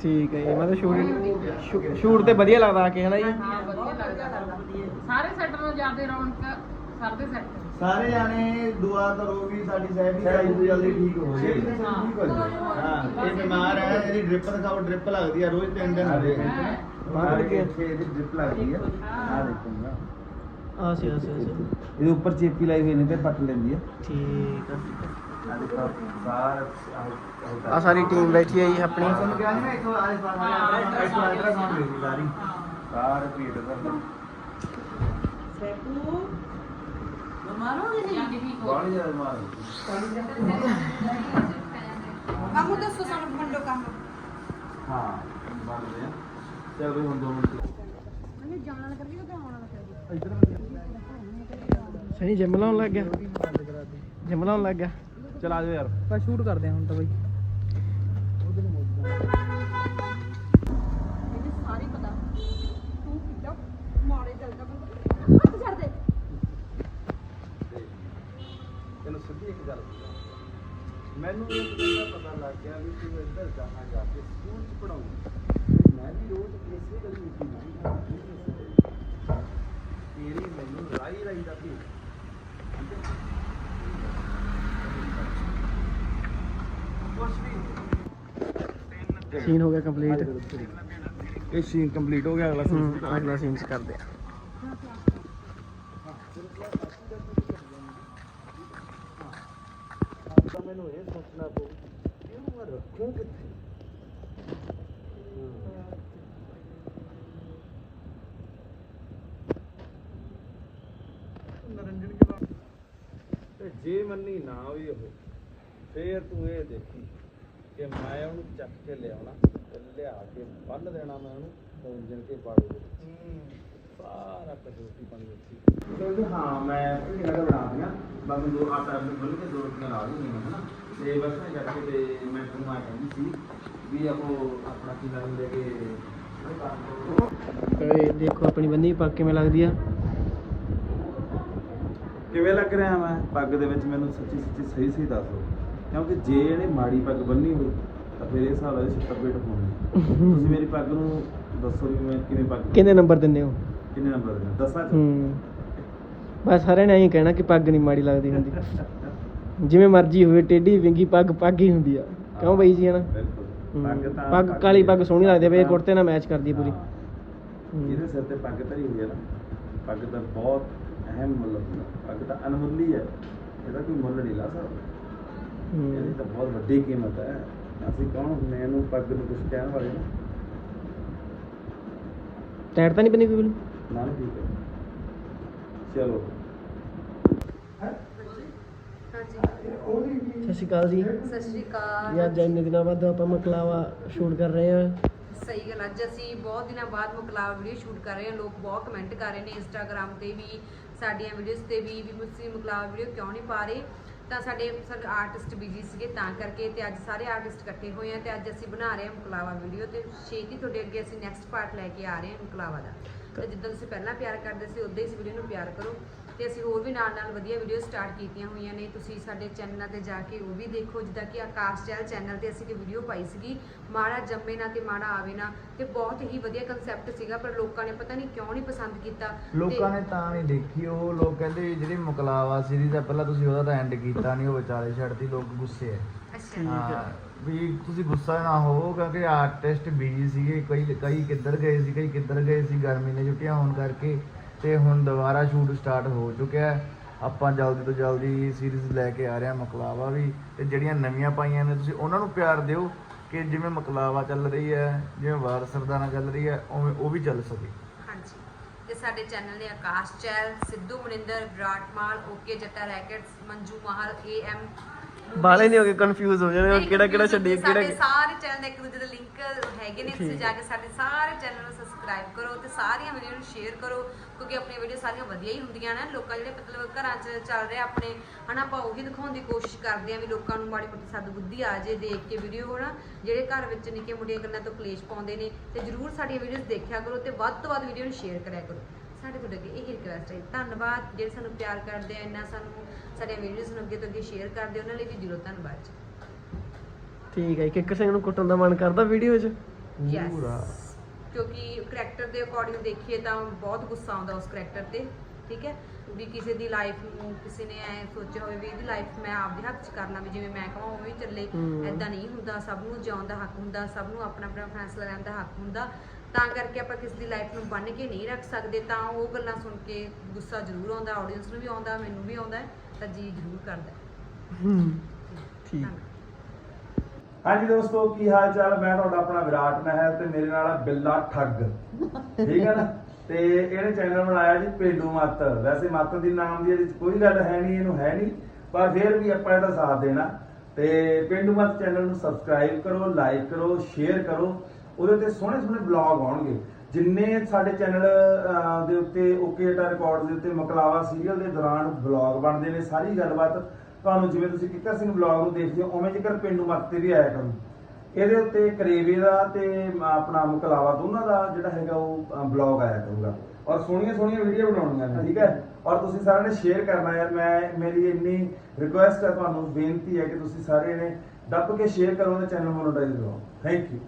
ਠੀਕ ਹੈ ਜੀ ਮਤਲਬ ਸ਼ੂਟ ਸ਼ੂਟ ਤੇ ਵਧੀਆ ਲੱਗਦਾ ਆ ਕੇ ਹਨਾ ਜੀ? ਹਾਂ ਵਧੀਆ ਲੱਗਦਾ ਸਾਰੇ ਸੈੱਟ ਨੂੰ ਜਾਂਦੇ ਰੌਣਕ ਸਰਦੇ ਸੈੱਟ। ਸਾਰੇ ਜਾਣੇ ਦੁਆ ਕਰੋ ਵੀ ਸਾਡੀ ਸਹਿਬ ਦੀ ਜਲਦੀ ਜਲਦੀ ਠੀਕ ਹੋ ਠੀਕ ਹੋ ਇਹ ਬਿਮਾਰ ਹੈ ਇਹਦੀ ਡ੍ਰਿਪ ਦਿਖਾਓ ਡ੍ਰਿਪ ਲੱਗਦੀ ਆ ਰੋਜ਼ ਤਿੰਨ ਦਿਨ ਆ ਹੁੰਦੇ ਦੇਖੋ ਆ। ਬਾਹਰ ਕੇ ਛੇ ਦੀ ਡ੍ਰਿਪ ਲੱਗਦੀ ਹੈ। ਆ ਦੇਖੂਗਾ ਆ ਸੀ ਆ ਸੀ ਆ ਸੀ। ਇਹਦੇ ਉੱਪਰ ਚੇਪੀ ਲਾਈ ਹੋਈ ਨੇ ਤੇ ਪੱਟ ਲੈਂਦੀ ਹੈ। ਠੀਕ ਆ ਆ। ਦੇਖੋ ਸਾਰ ਆ ਸਾਰੀ ਟੀਮ ਬੈਠੀ ਹੈ ਜੀ ਆਪਣੀ। ਸੈਪੂ ਮਾਰੋਗੇ ਜੀ? ਜਾਂਦੀ ਵੀ ਹੋ ਬਾਹਲੀ ਜ਼ਿਆਦਾ ਮਾਰ ਕੰਮ ਦੱਸੋ ਸਾਨੂੰ ਮੰਡੋ ਕੰਮ। ਹਾਂ ਬੰਦ ਦੇ ਚੱਲ ਵੀ ਹੁਣ ਦੋ ਮਿੰਟ। ਮੈਨੂੰ ਜਾਣ ਵਾਲਾ ਕਰੀ ਉਹ ਆਉਣ ਵਾਲਾ ਕਰੀ ਸਹੀ ਜਿਮ ਲਾਉਣ ਲੱਗ ਗਿਆ। ਜਿਮ ਲਾਉਣ ਲੱਗ ਗਿਆ। ਚਲ ਆ ਜਾਓ ਯਾਰ। ਆਪਾਂ ਸ਼ੂਟ ਕਰਦੇ ਹਾਂ ਹੁਣ ਤਾਂ ਬਾਈ। ਮੈਨੂੰ ਸਾਰੀ ਪਤਾ। ਤੂੰ ਕਿੱਦਾਂ ਮਾਰੇ ਚੱਲਦਾ ਬੰਦਾ। ਹੱਥ ਛੱਡ ਦੇ। ਤੈਨੂੰ ਸਿੱਧੀ ਇੱਕ ਗੱਲ। ਮੈਨੂੰ ਇਹ ਪਤਾ ਲੱਗ ਗਿਆ ਵੀ ਤੂੰ ਇੱਧਰ ਜਾਣਾ ਜਾ ਕੇ ਸਕੂਲ ਚ ਪੜਾਉਂ ਮੈਂ ਵੀ ਰੋਜ਼ ਇਸੇ ਗਲੀ ਵਿੱਚ ਹੀ ਨਾ ਤੇਰੀ ਮੈਨੂੰ ਰਾਈ ਰਾਈ ਦਾ ਵੀ ਕੁਛ ਵੀ ਸੀਨ ਹੋ ਗਿਆ ਕੰਪਲੀਟ ਇਹ ਸੀਨ ਕੰਪਲੀਟ ਹੋ ਗਿਆ ਅਗਲਾ ਹੂੰ ਅਗਲਾ ਸੀਨ ਕਰਦੇ ਆ। ਤਾਂ ਮੈਨੂੰ ਇਹ ਸੋਚਣਾ ਪਊ ਕਿ ਇਹਨੂੰ ਮੈਂ ਰੱਖੂੰ ਕਿੱਥੇ ਨਰਿੰਜਨ ਕੇ ਬਾਅਦ ਤੇ ਜੇ ਮੰਨੀ ਨਾ ਵੀ ਉਹ ਫੇਰ ਤੂੰ ਇਹ ਦੇਖੀ। ਕਿ ਮੈਂ ਉਹਨੂੰ ਚੱਕ ਕੇ ਲਿਆਉਣਾ ਤੇ ਲਿਆ ਕੇ ਬੰਨ ਦੇਣਾ ਮੈਂ ਉਹਨੂੰ ਇੰਜਨ ਕੇ ਬਾੜੇ ਦੇ ਵਿੱਚ। ਸਾਰਾ ਕੁਝ ਰੋਟੀ ਪਾਣੀ ਵਿੱਚ ਕਹਿੰਦੇ ਹਾਂ ਮੈਂ ਇਹਨਾਂ ਦਾ ਬਣਾ ਦਿਆਂ ਬਾਕੀ ਦੋ ਆਟਾ ਗੁੰਨ ਕੇ ਦੋ ਰੋਟੀਆਂ ਲਾ ਲਈਆਂ ਹਨਾ? ਤੇ ਬਸ ਮੈਂ ਕਰਕੇ ਤੇ ਮੈਂ ਤੁਹਾਨੂੰ ਆ ਕਹਿੰਦੀ ਸੀ ਵੀ ਆਪੋ ਆਪਣਾ ਕੀ ਨਾਮ ਲੈ ਕੇ ਇਹ ਦੇਖੋ ਆਪਣੀ ਬੰਦੀ ਪੱਕ ਕਿਵੇਂ ਲੱਗਦੀ ਆ। ਕਿਵੇਂ ਲੱਗ ਰਿਹਾ ਮੈਂ? ਪੱਗ ਦੇ ਵਿੱਚ ਮੈਨੂੰ ਸੱਚੀ ਸੱਚੀ ਸਹੀ ਸਹੀ ਦੱਸ ਕਿਉਂਕਿ ਜੇ ਇਹਨੇ ਮਾੜੀ ਪੱਗ ਬੰਨੀ ਹੋਈ ਤਾਂ ਫਿਰ ਇਹ ਹਿਸਾਬ ਨਾਲ ਛੱਤਰ ਪੇਟ ਹੋਣੀ ਤੁਸੀਂ ਮੇਰੀ ਪੱਗ ਨੂੰ ਦੱਸੋ ਵੀ ਮੈਂ ਕਿਵੇਂ ਪੱਗ ਕਿੰਨੇ ਨੰਬਰ ਦਿੰਦੇ ਹੋ? ਕਿੰਨੇ ਨੰਬਰ ਦੇਣਾ ਦੱਸਾਂ ਹੂੰ। ਬਸ ਸਾਰਿਆਂ ਨੇ ਐਂ ਕਹਿਣਾ ਕਿ ਪੱਗ ਨਹੀਂ ਮਾੜੀ ਲੱਗਦੀ ਹੁੰਦੀ। ਜਿਵੇਂ ਮਰਜ਼ੀ ਹੋਵੇ ਟੇਢੀ ਵਿੰਗੀ ਪੱਗ ਪੱਗ ਹੀ ਹੁੰਦੀ ਆ। ਕਿਉਂ ਬਈ ਜੀ ਹਨਾ ਬਿਲਕੁਲ। ਪੱਗ ਤਾਂ ਪੱਗ ਕਾਲੀ ਪੱਗ ਸੋਹਣੀ ਲੱਗਦੀ ਆ ਬਈ ਕੁੜਤੇ ਨਾਲ ਮੈਚ ਕਰਦੀ ਆ ਪੂਰੀ। ਜਿਹਦੇ ਸਿਰ ਤੇ ਪੱਗ ਧਰੀ ਹੋਈ ਹੈ ਨਾ ਪੱਗ ਦਾ ਬਹੁਤ ਅਹਿਮ ਮੁੱਲ ਹੁੰਦਾ ਪੱਗ ਤਾਂ ਅਨਮੁੱਲੀ ਹੈ ਇਹਦਾ ਕੋਈ ਮੁੱਲ ਨਹੀਂ ਲਾ ਸਕਦਾ। ਇਹਦੀ ਹੂੰ ਤਾਂ ਬਹੁਤ ਵੱਡੀ ਕੀਮਤ ਹੈ। ਅਸੀਂ ਕੌਣ? ਹੁੰਦੇ ਇਹਨੂੰ ਪੱਗ ਨੂੰ ਕੁਝ ਕਹਿਣ ਵਾਲੇ ਨਾ। ਟਾਇਰ ਤਾਂ ਨਹੀਂ ਬੰਨੀ ਕੋਈ ਬਿਲਕੁਲ ਨਾ ਨਾ ਠੀਕ ਹੈ। ਚਲੋ। ਸਤਿ ਸ਼੍ਰੀ ਅਕਾਲ ਜੀ। ਸਤਿ ਸ਼੍ਰੀ ਅਕਾਲ। ਜੀ ਅੱਜ ਇੰਨੇ ਦਿਨਾਂ ਬਾਅਦ ਆਪਾਂ ਮਕਲਾਵਾ ਸ਼ੂਟ ਕਰ ਰਹੇ ਹਾਂ। ਸਹੀ ਗੱਲ ਅੱਜ ਅਸੀਂ ਬਹੁਤ ਦਿਨਾਂ ਬਾਅਦ ਮੁਕਲਾਵਾ ਵੀਡੀਓ ਸ਼ੂਟ ਕਰ ਰਹੇ ਹਾਂ। ਲੋਕ ਬਹੁਤ ਕਮੈਂਟ ਕਰ ਰਹੇ ਨੇ ਇੰਸਟਾਗ੍ਰam ਤੇ ਵੀ ਸਾਡੀਆਂ ਵੀਡੀਓਜ਼ ਤੇ ਵੀ ਵੀ ਤੁਸੀਂ ਮੁਕਲਾਵਾ ਵੀਡੀਓ ਕਿਉਂ ਨਹੀਂ ਪਾ ਰਹੇ? ਤਾਂ ਸਾਡੇ ਸਾਡੇ ਆਰਟਿਸਟ ਬਿਜ਼ੀ ਸੀਗੇ ਤਾਂ ਕਰਕੇ ਤੇ ਅੱਜ ਸਾਰੇ ਆਰਟਿਸਟ ਇਕੱਠੇ ਹੋਏ ਆ ਤੇ ਅੱਜ ਅਸੀਂ ਬਣਾ ਰਹੇ ਹਾਂ ਮੁਕਲਾਵਾ ਵੀਡੀਓ ਤੇ ਛੇਤੀ ਤੁਹਾਡੇ ਅੱਗੇ ਅਸੀਂ ਨੈਕਸਟ ਪਾਰਟ ਲੈ ਕੇ ਆ ਰਹੇ ਹਾਂ ਮੁਕਲਾਵਾ ਦਾ। ਤੇ ਜਿੱਦਾਂ ਤੁਸੀਂ ਪਹਿਲਾਂ ਪਿਆਰ ਕਰਦੇ ਸੀ ਉਦਾਂ ਹੀ ਇਸ ਵੀਡੀਓ ਨੂੰ ਪਿਆਰ ਕਰੋ। ਤੇ ਅਸੀਂ ਹੋਰ ਵੀ ਨਾਲ ਨਾਲ ਵਧੀਆ ਵੀਡੀਓ ਸਟਾਰਟ ਕੀਤੀਆਂ ਹੋਈਆਂ ਨੇ। ਤੁਸੀਂ ਸਾਡੇ ਚੈਨਲਾਂ ਤੇ ਜਾ ਕੇ ਉਹ ਵੀ ਦੇਖੋ ਜਿੱਦਾਂ ਕਿ ਆਕਾਸ਼ ਚੈਲ ਚੈਨਲ ਤੇ ਅਸੀਂ ਇੱਕ ਵੀਡੀਓ ਪਾਈ ਸੀਗੀ ਮਾੜਾ ਜੰਮੇ ਨਾ ਤੇ ਮਾੜਾ ਆਵੇ ਨਾ ਤੇ ਬਹੁਤ ਹੀ ਵਧੀਆ ਕਨਸੈਪਟ ਸੀਗਾ ਪਰ ਲੋਕਾਂ ਨੇ ਪਤਾ ਨਹੀਂ ਕਿਉਂ ਨਹੀਂ ਪਸੰਦ ਕੀਤਾ। ਲੋਕਾਂ ਨੇ ਤਾਂ ਨਹੀਂ ਦੇਖੀ ਉਹ ਲੋਕ ਕਹਿੰਦੇ ਵੀ ਜਿਹੜੀ ਮੁਕਲਾਵਾ ਸੀਰੀਜ਼ ਆ ਪਹਿਲਾਂ ਤੁਸੀਂ ਉਹਦਾ ਤਾਂ ਐਂਡ ਕੀਤਾ ਨਹੀਂ ਉਹ ਵਿਚਾਲੇ ਛੱਡਤੀ ਲੋਕ ਗੁੱਸੇ ਆ। ਅੱਛਾ। ਵੀ ਤੁਸੀਂ ਗੁੱਸਾ ਨਾ ਹੋਵੋ ਕਿਉਂਕਿ ਆਰਟਿਸਟ ਬਿਜ਼ੀ ਸੀਗੇ ਕਈ ਕਈ ਕਿੱਧਰ ਗਏ ਸੀ ਕਈ ਕਿੱਧਰ ਗਏ ਸੀ ਗਰਮੀ ਦੀਆਂ ਛੁੱਟੀਆਂ ਹੋਣ ਕਰਕੇ। ਤੇ ਹੁਣ ਦੁਬਾਰਾ ਸ਼ੂਟ ਸਟਾਰਟ ਹੋ ਚੁੱਕਿਆ ਹੈ। ਆਪਾਂ ਜਲਦੀ ਤੋਂ ਜਲਦੀ ਸੀਰੀਜ਼ ਲੈ ਕੇ ਆ ਰਹੇ ਹਾਂ, ਮਕਲਾਵਾ ਵੀ। ਤੇ ਜਿਹੜੀਆਂ ਨਵੀਆਂ ਪਾਈਆਂ ਨੇ, ਤੁਸੀਂ ਉਹਨਾਂ ਨੂੰ ਪਿਆਰ ਦਿਓ ਕਿ ਜਿਵੇਂ ਮਕਲਾਵਾ ਚੱਲ ਰਹੀ ਹੈ, ਜਿਵੇਂ ਵਾਰ ਸਰਦਾਨਾ ਚੱਲ ਰਹੀ ਹੈ, ਉਵੇਂ ਉਹ ਵੀ ਚੱਲ ਸਕੇ। ਹਾਂਜੀ। ਤੇ ਸਾਡੇ ਚੈਨਲ ਨੇ ਆਕਾਸ਼ ਚੈਲ, ਸਿੱਧੂ ਮਨਿੰਦਰ, ਵਿਰਾਟ ਮਾਲ ਓਕੇ ਜੱਟਾ ਰੈਕਟਸ, ਮੰਜੂ ਮਾਹਲ ਏਐਮ ਬਾਲੇ ਨਹੀਂ ਹੋ ਗਏ ਕਨਫਿਊਜ਼ ਹੋ ਜਾਣੇ ਕਿਹੜਾ ਕਿਹੜਾ ਸਾਡੇ ਕਿਹੜਾ ਸਾਰੇ ਚੈਨਲ ਇੱਕ ਦੂਜੇ ਦੇ ਲਿੰਕ ਹੈਗੇ ਨੇ ਤੁਸੀਂ। ਜਾ ਕੇ ਸਾਡੇ ਸਾਰੇ ਚੈਨਲ ਨੂੰ ਸਬਸਕ੍ਰਾਈਬ ਕਰੋ ਤੇ ਸਾਰੀਆਂ ਵੀਡੀਓ ਨੂੰ ਸ਼ੇਅਰ ਕਰੋ ਕਿਉਂਕਿ ਆਪਣੀਆਂ ਵੀਡੀਓ ਸਾਰੀਆਂ ਵਧੀਆ ਹੀ ਹੁੰਦੀਆਂ ਨੇ ਲੋਕਾਂ ਜਿਹੜੇ ਮਤਲਬ ਘਰਾਂ 'ਚ ਚੱਲ ਰਿਹਾ ਆਪਣੇ ਹਨਾ ਆਪਾਂ ਉਹੀ ਦਿਖਾਉਣ ਦੀ ਕੋਸ਼ਿਸ਼ ਕਰਦੇ ਆ ਵੀ ਲੋਕਾਂ ਨੂੰ ਮਾੜੀ ਮੋਟੀ ਸਦ ਬੁੱਧੀ ਆ ਜੇ ਦੇਖ ਕੇ ਵੀਡੀਓ ਹਨਾ ਜਿਹੜੇ ਘਰ ਵਿੱਚ ਨਿੱਕੇ ਮੁੰਡੀਆਂ ਗੱਲਾਂ ਤੋਂ ਕਲੇਸ਼ ਪਾਉਂਦੇ ਨੇ ਤੇ ਜਰੂਰ ਸਾਡੀਆਂ ਵੀਡੀਓਜ਼ ਦੇਖਿਆ ਕਰੋ ਤੇ ਵੱਧ ਤੋਂ ਵੱਧ ਵੀਡੀਓ ਨੂੰ ਸ਼ੇਅਰ ਕਰਿਆ ਕਰੋ ਸਾਡੇ ਤੁਹਾਡੇ ਅੱਗੇ ਇਹ ਰਿਕਵੈਸਟ ਹੈ ਧੰਨਵਾਦ ਜਿਹੜੇ ਸਾਨੂੰ ਪਿਆਰ ਕਰਦੇ ਆ ਇੰਨਾ ਸਾਨੂੰ ਸਾਡੀਆਂ ਵੀਡੀਓਜ਼ ਨੂੰ ਅੱਗੇ ਤੋਂ ਅੱਗੇ ਸ਼ੇਅਰ ਕਰਦੇ ਉਹਨਾਂ ਲਈ ਵੀ ਦਿਲੋਂ ਧੰਨਵਾਦ ਜੀ। ਠੀਕ ਹੈ ਕਿੱਕਰ ਸਿੰਘ ਨੂੰ ਕੁੱਟਣ ਦਾ ਮਨ ਕਰਦਾ ਵੀਡੀਓ 'ਚ? ਪੂਰਾ। ਯੈਸ ਕਿਉਂਕਿ ਕਰੈਕਟਰ ਦੇ ਅਕੋਰਡਿੰਗ ਦੇਖੀਏ ਤਾਂ ਬਹੁਤ ਗੁੱਸਾ ਆਉਂਦਾ ਉਸ ਕਰੈਕਟਰ ਤੇ ਠੀਕ ਹੈ? ਵੀ ਕਿਸੇ ਦੀ ਲਾਈਫ ਨੂੰ ਕਿਸੇ ਨੇ ਐ ਸੋਚਿਆ ਹੋਵੇ ਵੀ ਇਹਦੀ ਲਾਈਫ ਮੈਂ ਆਪਦੇ ਹੱਥ 'ਚ ਕਰ ਲਾਂ ਵੀ ਜਿਵੇਂ ਮੈਂ ਕਹਾਂ ਉਵੇਂ ਹੀ ਚੱਲੇ। ਹਮ। ਐਦਾਂ ਨਹੀਂ ਹੁੰਦਾ ਸਭ ਨੂੰ ਜਿਉਣ ਦਾ ਹੱਕ ਹੁੰਦਾ ਸਭ ਨੂੰ ਆਪਣਾ ਆਪਣਾ ਫੈਸਲਾ ਲੈਣ ਦਾ ਹੱਕ ਹੁੰਦਾ। ਤਾਂ ਕਰਕੇ ਆਪਾਂ ਕਿਸੇ ਦੀ ਲਾਈਫ ਨੂੰ ਬੰਨ੍ਹ ਕੇ ਨਹੀਂ ਰੱਖ ਸਕਦੇ ਤਾਂ ਉਹ ਗੱਲਾਂ ਸੁਣ ਕੇ ਗੁੱਸਾ ਜ਼ਰੂਰ ਆਉਂਦਾ ਆਡੀਅנס ਨੂੰ ਵੀ ਆਉਂਦਾ ਮੈਨੂੰ ਵੀ ਆਉਂਦਾ ਹੈ, ਤਾਂ ਜੀ ਜ਼ਰੂਰ ਕਰਦਾ। ਹੈ। ਹੂੰ ਠੀਕ। ਹਾਂਜੀ ਦੋਸਤੋ ਕੀ ਹਾਲ ਚਾਲ ਮੈਂ ਤੁਹਾਡਾ ਆਪਣਾ ਵਿਰਾਟ ਮਹਿਲ ਤੇ ਮੇਰੇ ਨਾਲ ਆ ਬਿੱਲਾ ਠੱਗ। ਠੀਕ ਹੈ ਨਾ? ਤੇ ਇਹਨੇ ਚੈਨਲ ਬਣਾਇਆ ਜੀ ਪੇਂਡੂ ਮੱਤ। ਵੈਸੇ ਮੱਤ ਦੀ ਨਾਮ ਦੀ ਇਹਦੇ 'ਚ ਕੋਈ ਗੱਲ ਹੈ ਨਹੀਂ ਇਹਨੂੰ ਹੈ ਨਹੀਂ ਪਰ ਫਿਰ ਵੀ ਆਪਾਂ ਇਹਦਾ ਸਾਥ ਦੇਣਾ। ਤੇ ਪੇਂਡੂ ਮੱਤ ਚੈਨਲ ਨੂੰ ਸਬਸਕ੍ਰਾਈਬ ਕਰੋ ਲਾਈਕ ਕਰੋ ਸ਼ੇਅਰ ਕਰੋ। ਉਹਦੇ ਉੱਤੇ ਸੋਹਣੇ ਸੋਹਣੇ ਬਲੌਗ ਆਉਣਗੇ। ਜਿੰਨੇ ਸਾਡੇ ਚੈਨਲ ਦੇ ਉੱਤੇ ਓਕੇ ਟਾ ਰਿਕਾਰਡ ਦੇ ਉੱਤੇ ਮਕਲਾਵਾ ਸੀਰੀਅਲ ਦੇ ਦੌਰਾਨ ਬਲੌਗ ਬਣਦੇ ਨੇ, ਸਾਰੀ ਗੱਲਬਾਤ ਤੁਹਾਨੂੰ ਜਿਵੇਂ ਤੁਸੀਂ ਕਿੱਕਰ ਸਿੰਘ ਬਲੌਗ ਨੂੰ ਦੇਖਦੇ ਹੋ, ਉਵੇਂ ਜੇਕਰ ਪਿੰਡੂ ਮੱਤ ਤੇ ਵੀ ਆਇਆ ਕਰੋ। ਇਹਦੇ ਉੱਤੇ ਕਰੇਵੇ ਦਾ ਤੇ ਆਪਣਾ ਮੁਕਲਾਵਾ ਦੋਨਾਂ ਦਾ ਜਿਹੜਾ ਹੈਗਾ ਉਹ ਬਲੌਗ ਆਇਆ ਕਰੂਗਾ। ਔਰ ਸੋਹਣੀਆਂ ਸੋਹਣੀਆਂ ਵੀਡੀਓ ਬਣਾਉਣੀਆਂ ਨੇ, ਠੀਕ ਹੈ? ਔਰ ਤੁਸੀਂ ਸਾਰਿਆਂ ਨੇ ਸ਼ੇਅਰ ਕਰਨਾ ਯਾਰ, ਮੈਂ, ਮੇਰੀ ਇੰਨੀ ਰਿਕੁਐਸਟ ਹੈ, ਤੁਹਾਨੂੰ ਬੇਨਤੀ ਹੈ ਕਿ ਤੁਸੀਂ ਸਾਰੇ ਨੇ ਦੱਬ ਕੇ ਸ਼ੇਅਰ ਕਰੋ ਤੇ ਚੈਨਲ ਮੋਨੋਟਾਈਜ਼ ਕਰੋ। Thank you